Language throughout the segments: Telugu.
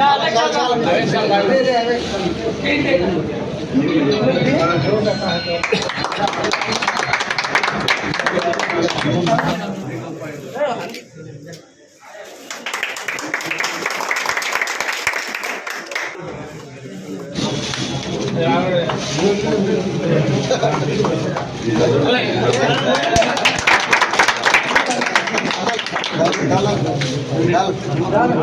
చాలా Boleh. Dalam, dalam.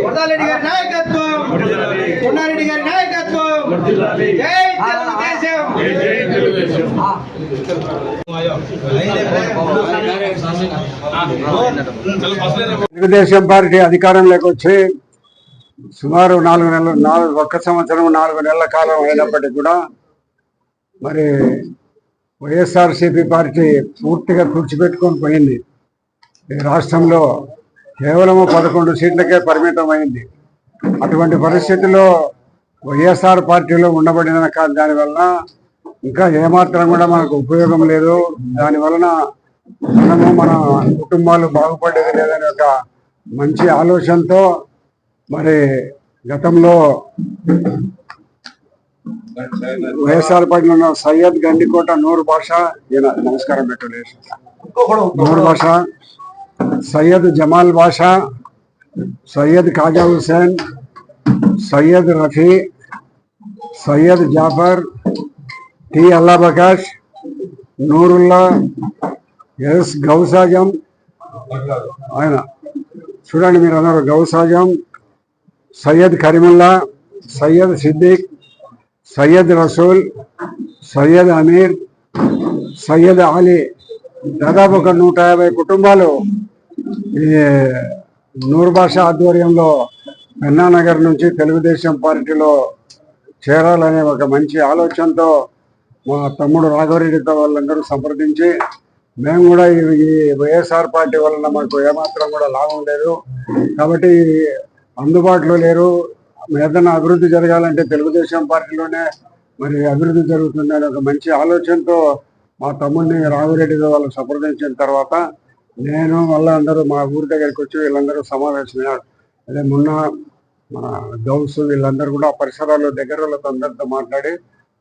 వరదారెడ్డి గారి నాయకత్వం. కొండారెడ్డి గారి నాయకత్వం జై తెలుగుదేశం తెలుగుదేశం పార్టీ అధికారంలోకి వచ్చి సుమారు నాలుగు నెలలు నాలుగు ఒక్క సంవత్సరం నాలుగు నెలల కాలం అయినప్పటికీ కూడా మరి వైఎస్ఆర్సీపీ పార్టీ పూర్తిగా తుడిచిపెట్టుకొని పోయింది. ఈ రాష్ట్రంలో కేవలం పదకొండు సీట్లకే పరిమితం అయింది అటువంటి పరిస్థితుల్లో వైఎస్ఆర్ పార్టీలో ఉండబడిన దానివల్ల ఇంకా ఏమాత్రం కూడా మనకు ఉపయోగం లేదు. దాని వలన మనము మన కుటుంబాలు బాగుపడేది లేదనే ఒక మంచి ఆలోచనతో మరి గతంలో వైఎస్ఆర్ పార్టీలో ఉన్న సయ్యద్ గండికోట నూరు భాష ఈయన నమస్కారం పెట్టలేదు. నూరు భాష సయ్యద్ జమాల్ బాషా సయ్యద్ ఖాజా హుసేన్ సయ్యద్ రఫీ సయ్యద్ జాఫర్ టి అల్లా ప్రకాష్ నూరుల్లా ఎస్ గౌసాజం ఆయన. చూడండి మీరు అన్నారు గౌసాజం సయ్యద్ కరీముల్లా సయ్యద్ సిద్దిక్ సయ్యద్ రసూల్ సయ్యద్ అమీర్ సయ్యద్ అలీ. దాదాపు ఒక నూట యాభై కుటుంబాలు ఈ నూరు భాష ఆధ్వర్యంలో పెన్నానగర్ నుంచి తెలుగుదేశం పార్టీలో చేరాలనే ఒక మంచి ఆలోచనతో మా తమ్ముడు రాఘవరెడ్డితో వాళ్ళందరూ సంప్రదించి మేము కూడా ఈ ఈ వైఎస్ఆర్ పార్టీ వలన మాకు ఏమాత్రం కూడా లాభం లేదు. కాబట్టి అందుబాటులో లేరు. ఏదైనా అభివృద్ధి జరగాలంటే తెలుగుదేశం పార్టీలోనే మరి అభివృద్ధి జరుగుతుందని ఒక మంచి ఆలోచనతో మా తమ్ముడిని రాఘవరెడ్డితో వాళ్ళు సంప్రదించిన తర్వాత నేను మళ్ళీ అందరూ మా ఊరి దగ్గరికి వచ్చి వీళ్ళందరూ సమావేశమయ్యారు. అదే మొన్న మన గౌస్ వీళ్ళందరూ కూడా ఆ పరిసరాల్లో దగ్గర వాళ్ళతో అందరితో మాట్లాడి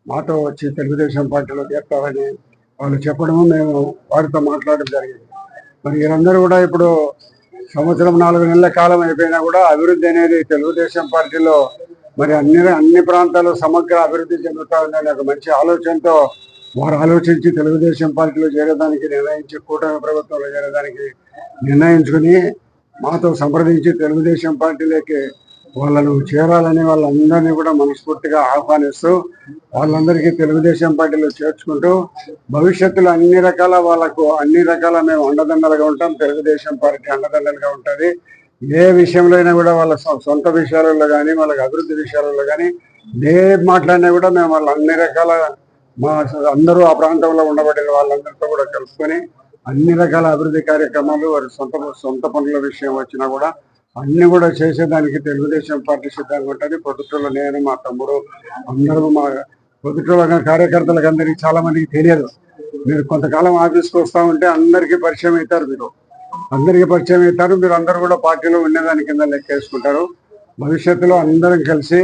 మాతో వచ్చి తెలుగుదేశం పార్టీలో చేస్తారని వాళ్ళు చెప్పడము మేము వారితో మాట్లాడడం జరిగింది. మరి వీరందరూ కూడా ఇప్పుడు సంవత్సరం నాలుగు నెలల కాలం అయిపోయినా కూడా అభివృద్ధి అనేది తెలుగుదేశం పార్టీలో మరి అన్ని అన్ని ప్రాంతాలు సమగ్ర అభివృద్ధి చెందుతా ఉందని ఒక మంచి ఆలోచనతో వారు ఆలోచించి తెలుగుదేశం పార్టీలో చేరడానికి నిర్ణయించి కూటమి ప్రభుత్వంలో చేరడానికి నిర్ణయించుకుని మాతో సంప్రదించి తెలుగుదేశం పార్టీలోకి వాళ్ళను చేరాలని వాళ్ళందరినీ కూడా మనస్ఫూర్తిగా ఆహ్వానిస్తూ వాళ్ళందరికీ తెలుగుదేశం పార్టీలో చేర్చుకుంటూ భవిష్యత్తులో అన్ని రకాల వాళ్ళకు అన్ని రకాల మేము అండదండలుగా ఉంటాం. తెలుగుదేశం పార్టీ అండదండలుగా ఉంటుంది. ఏ విషయంలో అయినా కూడా వాళ్ళ సొంత విషయాలలో కానీ వాళ్ళకి అభివృద్ధి విషయాలలో కానీ ఏ మాట్లాడినా కూడా మేము వాళ్ళ అన్ని రకాల మా అందరూ ఆ ప్రాంతంలో ఉండబడిన వాళ్ళందరితో కూడా కలుసుకొని అన్ని రకాల అభివృద్ధి కార్యక్రమాలు వారి సొంత సొంత పనుల విషయం వచ్చినా కూడా అన్ని కూడా చేసేదానికి తెలుగుదేశం పార్టీ సిద్ధంగా ఉంటుంది. పొద్దుటూరులో నేను మా తమ్ముడు అందరూ మా పొద్దుటూరులో కార్యకర్తలకు అందరికీ చాలా మందికి తెలియదు. మీరు కొంతకాలం ఆఫీస్కి వస్తూ ఉంటే అందరికీ పరిచయం అవుతారు మీరు. అందరికీ పరిచయం అవుతారు. మీరు అందరూ కూడా పార్టీలో ఉండేదాని కింద లెక్కేసుకుంటారు. భవిష్యత్తులో అందరం కలిసి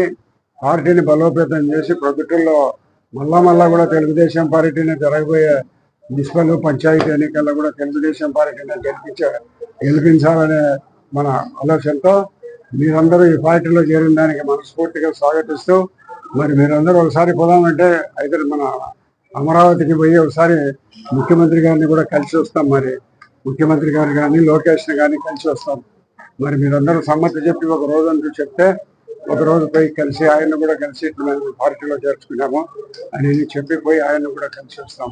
పార్టీని బలోపేతం చేసి ప్రభుత్వంలో మళ్ళా మళ్ళా కూడా తెలుగుదేశం పార్టీని జరగబోయే మున్సిపల్ పంచాయతీ ఎన్నికల్లో కూడా తెలుగుదేశం పార్టీని గెలిపించ గెలిపించాలనే మన ఆలోచనతో మీరందరూ ఈ పార్టీలో చేరిన దానికి మనస్ఫూర్తిగా స్వాగతిస్తూ మరి మీరందరూ ఒకసారి పోదామంటే అయితే మన అమరావతికి పోయి ఒకసారి ముఖ్యమంత్రి గారిని కూడా కలిసి వస్తాం మరి. ముఖ్యమంత్రి గారు కానీ లోకేష్ కానీ కలిసి వస్తాం. మరి మీరందరూ సమ్మతి చెప్పి ఒక రోజు అంటూ చెప్తే ఒక రోజు పోయి కలిసి ఆయన కూడా కలిసి మేము పార్టీలో చేర్చుకున్నాము అని చెప్పి పోయి ఆయన కూడా కలిసి వస్తాం.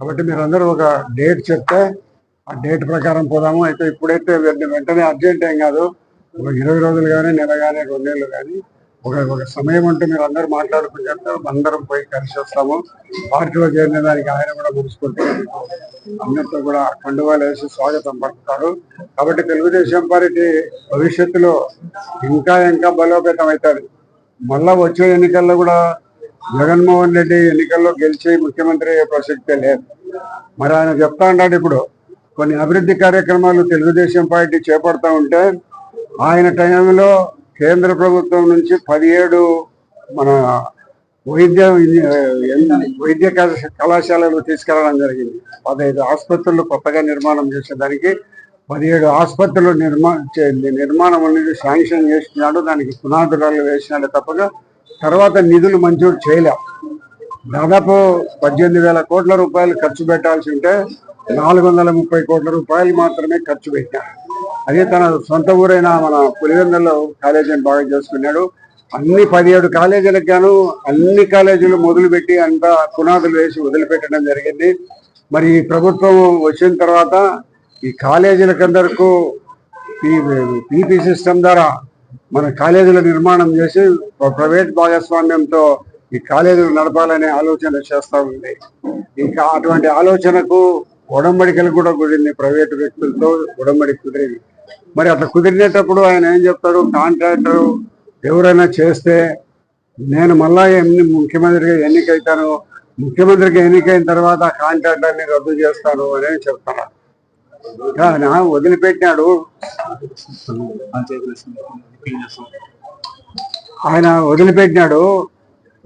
కాబట్టి మీరందరూ ఒక డేట్ చెప్తే ఆ డేట్ ప్రకారం పోదాము. అయితే ఇప్పుడైతే వెంటనే అర్జెంట్ ఏం కాదు. ఒక ఇరవై రోజులు కానీ నెల కానీ రెండేళ్ళు కానీ ఒక ఒక సమయం ఉంటే మీరు అందరూ మాట్లాడుకుంటే అందరం పోయి కలిసి వస్తాము. పార్టీలో చేరిన దానికి ఆయన కూడా మున్సిపల్ అందరితో కూడా కండువాలు వేసి స్వాగతం పలుకుతారు. కాబట్టి తెలుగుదేశం పార్టీ భవిష్యత్తులో ఇంకా ఇంకా బలోపేతం అవుతుంది మళ్ళా వచ్చే ఎన్నికల్లో కూడా జగన్మోహన్ రెడ్డి ఎన్నికల్లో గెలిచి ముఖ్యమంత్రి అయ్యే ప్రసక్తే లేదు. మరి ఆయన చెప్తా ఉన్నాడు ఇప్పుడు. కొన్ని అభివృద్ధి కార్యక్రమాలు తెలుగుదేశం పార్టీ చేపడతా ఉంటే ఆయన టైంలో కేంద్ర ప్రభుత్వం నుంచి పదిహేడు మన వైద్య వైద్య కళాశాలలు తీసుకెళ్ళడం జరిగింది. పదహైదు ఆసుపత్రులు కొత్తగా నిర్మాణం చేసేదానికి పదిహేడు ఆసుపత్రులు నిర్మా చే- నిర్మాణం అనేది శాంక్షన్ చేసినాడు దానికి పునాదురాలు వేసినాడు తప్పగా తర్వాత నిధులు మంజూరు చేయలేం. దాదాపు పద్దెనిమిది వేల కోట్ల రూపాయలు ఖర్చు పెట్టాల్సి ఉంటే నాలుగు వందల ముప్పై కోట్ల రూపాయలు మాత్రమే ఖర్చు పెట్టారు. అదే తన సొంత ఊరైన మన పులివెందుల్లో కాలేజీని బాగా చేసుకున్నాడు. అన్ని పదిహేడు కాలేజీలకు గాను అన్ని కాలేజీలు మొదలుపెట్టి అంతా పునాదులు వేసి వదిలిపెట్టడం జరిగింది. మరి ఈ ప్రభుత్వం వచ్చిన తర్వాత ఈ కాలేజీలకందరకు పీపీ సిస్టమ్ ద్వారా మన కాలేజీల నిర్మాణం చేసి ప్రైవేట్ భాగస్వామ్యంతో ఈ కాలేజీలు నడపాలనే ఆలోచన చేస్తా ఉంది. ఇంకా అటువంటి ఆలోచనకు ఉడంబడికలు కూడా కుదిరింది ప్రైవేట్ వ్యక్తులతో ఉడంబడి కుదిరింది. మరి అట్లా కుదిరినప్పుడు ఆయన ఏం చెప్తాడు? కాంట్రాక్టర్ ఎవరైనా చేస్తే నేను మళ్ళా ఎన్ని ముఖ్యమంత్రిగా ఎన్నికైతాను ముఖ్యమంత్రిగా ఎన్నికైన తర్వాత ఆ కాంట్రాక్టర్ని రద్దు చేస్తాను అని చెప్తాను. కానీ వదిలిపెట్టినాడు. ఆయన వదిలిపెట్టినాడు.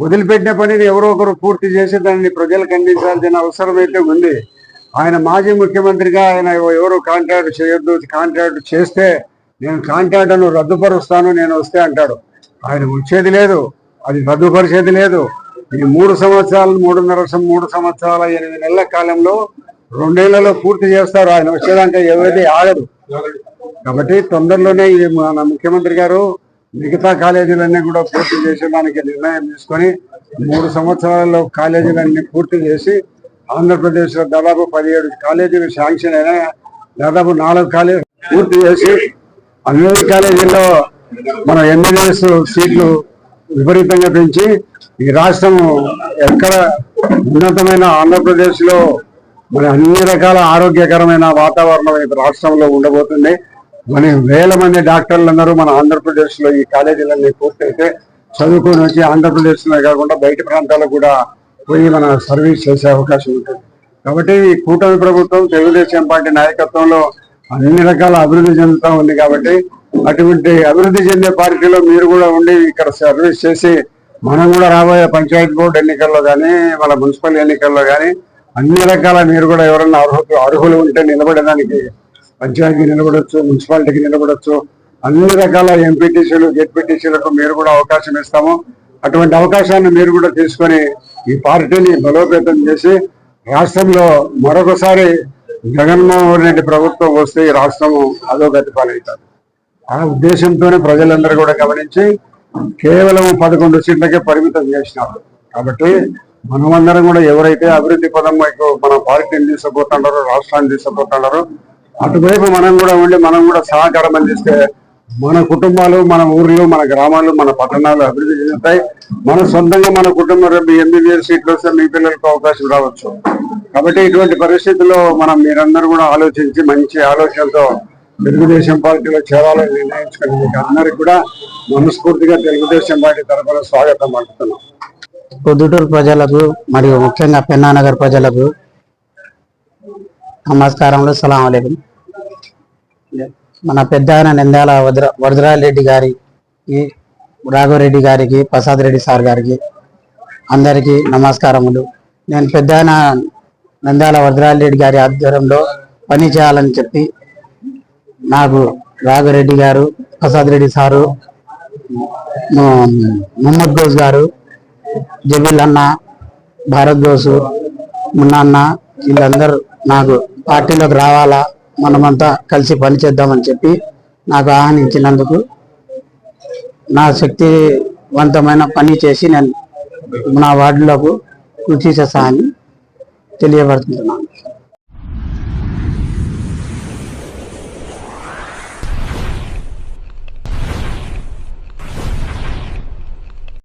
వదిలిపెట్టిన పనిని ఎవరో ఒకరు పూర్తి చేసి దాన్ని ప్రజలకు అందించాల్సిన అవసరం అయితే ఉంది. ఆయన మాజీ ముఖ్యమంత్రిగా ఆయన ఎవరు కాంట్రాక్ట్ చేయొద్దు కాంట్రాక్ట్ చేస్తే నేను కాంట్రాక్ట్ను రద్దుపరుస్తాను నేను వస్తే అంటాడు. ఆయన వచ్చేది లేదు అది రద్దుపరిచేది లేదు. ఈ మూడు సంవత్సరాలు మూడున్నర మూడు సంవత్సరాల ఎనిమిది నెలల కాలంలో రెండేళ్ళలో పూర్తి చేస్తారు. ఆయన వచ్చేదాకా ఎవరిది ఆగదు. కాబట్టి తొందరలోనే ఈ మన ముఖ్యమంత్రి గారు మిగతా కాలేజీలన్నీ కూడా పూర్తి చేసి దానికి నిర్ణయం తీసుకొని మూడు సంవత్సరాల్లో కాలేజీలన్నీ పూర్తి చేసి ఆంధ్రప్రదేశ్లో దాదాపు పదిహేడు కాలేజీలు శాంక్షన్ అయినా దాదాపు నాలుగు కాలేజీ పూర్తి చేసి అన్ని కాలేజీల్లో మన ఎంబీబీఎస్ సీట్లు విపరీతంగా పెంచి ఈ రాష్ట్రం ఎక్కడ ఉన్నతమైన ఆంధ్రప్రదేశ్లో మరి అన్ని రకాల ఆరోగ్యకరమైన వాతావరణం రాష్ట్రంలో ఉండబోతుంది. మన వేల మంది డాక్టర్లు అందరూ మన ఆంధ్రప్రదేశ్లో ఈ కాలేజీలన్నీ పూర్తయితే చదువుకొని వచ్చి ఆంధ్రప్రదేశ్లో కాకుండా బయట ప్రాంతాలకు కూడా పోయి మన సర్వీస్ చేసే అవకాశం ఉంటుంది. కాబట్టి ఈ కూటమి ప్రభుత్వం తెలుగుదేశం పార్టీ నాయకత్వంలో అన్ని రకాల అభివృద్ధి చెందుతా ఉంది కాబట్టి అటువంటి అభివృద్ధి చెందే పార్టీలో మీరు కూడా ఉండి ఇక్కడ సర్వీస్ చేసి మనం కూడా రాబోయే పంచాయతీ బోర్డు ఎన్నికల్లో కానీ మన మున్సిపల్ ఎన్నికల్లో కానీ అన్ని రకాల మీరు కూడా ఎవరన్నా అర్హులు అర్హులు ఉంటే నిలబడడానికి పంచాయతీ నిలబడొచ్చు మున్సిపాలిటీకి నిలబడొచ్చు. అన్ని రకాల ఎంపీటీసీలు జెడ్పీటీసీలకు మీరు కూడా అవకాశం ఇస్తాము. అటువంటి అవకాశాన్ని మీరు కూడా తీసుకొని ఈ పార్టీని బలోపేతం చేసి రాష్ట్రంలో మరొకసారి జగన్మోహన్ రెడ్డి ప్రభుత్వం వస్తే ఈ రాష్ట్రము అధోగతి పాలవుతుంది. ఆ ఉద్దేశంతోనే ప్రజలందరూ కూడా గమనించి కేవలం పదకొండు సీట్లకే పరిమితం చేసినారు. కాబట్టి మనమందరం కూడా ఎవరైతే అభివృద్ధి పదం వైపు మన పార్టీని తీసుకుపోతున్నారో రాష్ట్రాన్ని తీసుకుపోతున్నారో అటువైపు మనం కూడా ఉండి మనం కూడా సహకారం అందిస్తే మన కుటుంబాలు మన ఊర్లు మన గ్రామాలు మన పట్టణాలు అభివృద్ధి చెందుతాయి. మన సొంతంగా మన కుటుంబం రేపు ఎంబీబీఎస్ సీట్లు వస్తే మీ పిల్లలకు అవకాశం రావచ్చు. కాబట్టి ఇటువంటి పరిస్థితుల్లో మనం మీరందరూ కూడా ఆలోచించి మంచి ఆలోచనతో తెలుగుదేశం పార్టీలో చేరాలని నిర్ణయించుకుని మీకు అందరికి కూడా మనస్ఫూర్తిగా తెలుగుదేశం పార్టీ తరఫున స్వాగతం పలుకుతున్నాం పొద్దుటూరు ప్రజలకు మరియు ముఖ్యంగా పెన్నానగర్ ప్రజలకు నమస్కారములు సలాం అలైకుం. మన పెద్ద ఆయన నిందాల వజ్ర వజ్రారెడ్డి గారికి రాఘవరెడ్డి గారికి ప్రసాద్ రెడ్డి సార్ గారికి అందరికీ నమస్కారములు. నేను పెద్ద ఆయన నంద్యాల వరదరారెడ్డి గారి ఆధ్వర్యంలో పని చేయాలని చెప్పి నాకు రాఘవరెడ్డి గారు ప్రసాద్ రెడ్డి సారు మొహమ్మద్ ముహమ్మద్ గారు జబీల్ అన్న భారత్ బోసు మున్నా అన్న వీళ్ళందరూ నాకు పార్టీలోకి రావాలా మనమంతా కలిసి పనిచేద్దామని చెప్పి నాకు ఆహ్వానించినందుకు నా శక్తివంతమైన పని చేసి నేను నా వార్డులకు కృషి చేస్తానని తెలియబడుతున్నాను